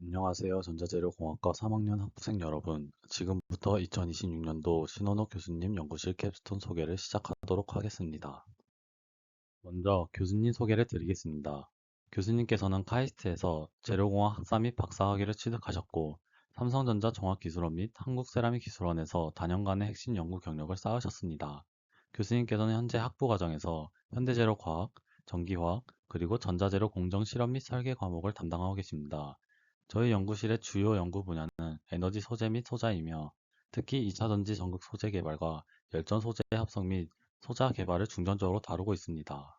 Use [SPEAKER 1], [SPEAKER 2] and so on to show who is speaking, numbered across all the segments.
[SPEAKER 1] 안녕하세요. 전자재료공학과 3학년 학부생 여러분. 지금부터 2026년도 신원호 교수님 연구실 캡스톤 소개를 시작하도록 하겠습니다. 먼저 교수님 소개를 드리겠습니다. 교수님께서는 카이스트에서 재료공학 학사 및 박사학위를 취득하셨고 삼성전자 종합기술원 및 한국세라믹기술원에서 다년간의 핵심 연구 경력을 쌓으셨습니다. 교수님께서는 현재 학부 과정에서 현대재료과학, 전기화학, 그리고 전자재료 공정 실험 및 설계 과목을 담당하고 계십니다. 저희 연구실의 주요 연구 분야는 에너지 소재 및 소자이며 특히 2차 전지 전극 소재 개발과 열전 소재 합성 및 소자 개발을 중점적으로 다루고 있습니다.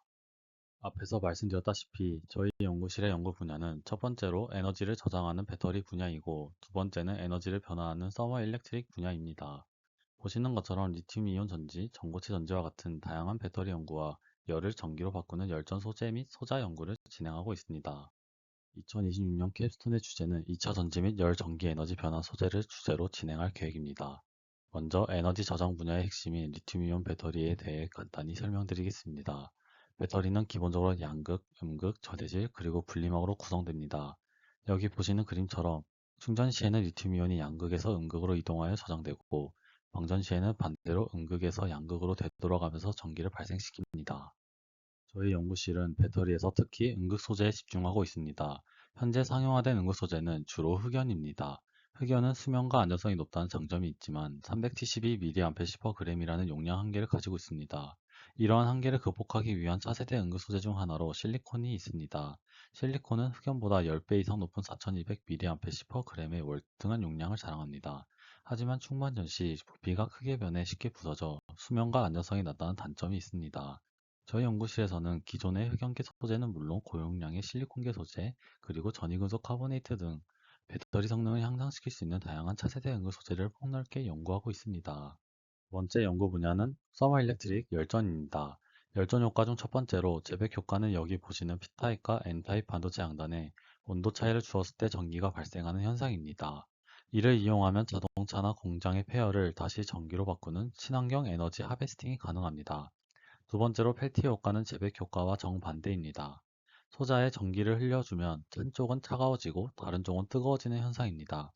[SPEAKER 1] 앞에서 말씀드렸다시피 저희 연구실의 연구 분야는 첫 번째로 에너지를 저장하는 배터리 분야이고 두 번째는 에너지를 변화하는 서머 일렉트릭 분야입니다. 보시는 것처럼 리튬이온 전지, 전고체 전지와 같은 다양한 배터리 연구와 열을 전기로 바꾸는 열전 소재 및 소자 연구를 진행하고 있습니다. 2026년 캡스톤의 주제는 2차 전지 및 열 전기 에너지 변화 소재를 주제로 진행할 계획입니다. 먼저 에너지 저장 분야의 핵심인 리튬이온 배터리에 대해 간단히 설명드리겠습니다. 배터리는 기본적으로 양극, 음극, 저대질, 그리고 분리막으로 구성됩니다. 여기 보시는 그림처럼 충전 시에는 리튬이온이 양극에서 음극으로 이동하여 저장되고 방전 시에는 반대로 음극에서 양극으로 되돌아가면서 전기를 발생시킵니다. 저희 연구실은 배터리에서 특히 음극 소재에 집중하고 있습니다. 현재 상용화된 음극 소재는 주로 흑연입니다. 흑연은 수명과 안전성이 높다는 장점이 있지만 372mAh/g이라는 용량 한계를 가지고 있습니다. 이러한 한계를 극복하기 위한 차세대 음극 소재 중 하나로 실리콘이 있습니다. 실리콘은 흑연보다 10배 이상 높은 4200mAh/g의 월등한 용량을 자랑합니다. 하지만 충만 전 시 부피가 크게 변해 쉽게 부서져 수명과 안전성이 낮다는 단점이 있습니다. 저희 연구실에서는 기존의 흑연계 소재는 물론 고용량의 실리콘계 소재, 그리고 전이금속 카보네이트 등 배터리 성능을 향상시킬 수 있는 다양한 차세대 음극 소재를 폭넓게 연구하고 있습니다. 두 번째 연구 분야는 서머 일렉트릭 열전입니다. 열전 효과 중 첫 번째로 제백 효과는 여기 보시는 P타입과 N타입 반도체 양단에 온도 차이를 주었을 때 전기가 발생하는 현상입니다. 이를 이용하면 자동차나 공장의 폐열을 다시 전기로 바꾸는 친환경 에너지 하베스팅이 가능합니다. 두 번째로 펠티어 효과는 제백 효과와 정반대입니다. 소자에 전기를 흘려주면 한쪽은 차가워지고 다른 쪽은 뜨거워지는 현상입니다.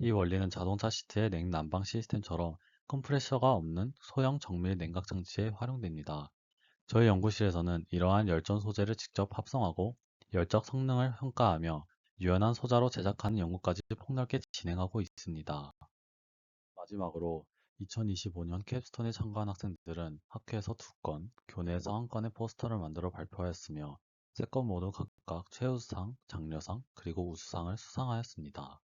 [SPEAKER 1] 이 원리는 자동차 시트의 냉난방 시스템처럼 컴프레셔가 없는 소형 정밀 냉각 장치에 활용됩니다. 저희 연구실에서는 이러한 열전 소재를 직접 합성하고 열적 성능을 평가하며 유연한 소자로 제작하는 연구까지 폭넓게 진행하고 있습니다. 마지막으로 2025년 캡스톤에 참가한 학생들은 학회에서 2건, 교내에서 1건의 포스터를 만들어 발표하였으며 3건 모두 각각 최우수상, 장려상, 그리고 우수상을 수상하였습니다.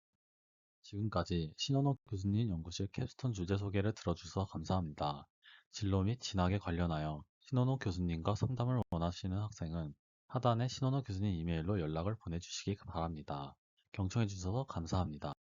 [SPEAKER 1] 지금까지 신원호 교수님 연구실 캡스톤 주제 소개를 들어주셔서 감사합니다. 진로 및 진학에 관련하여 신원호 교수님과 상담을 원하시는 학생은 하단에 신원호 교수님 이메일로 연락을 보내주시기 바랍니다. 경청해주셔서 감사합니다.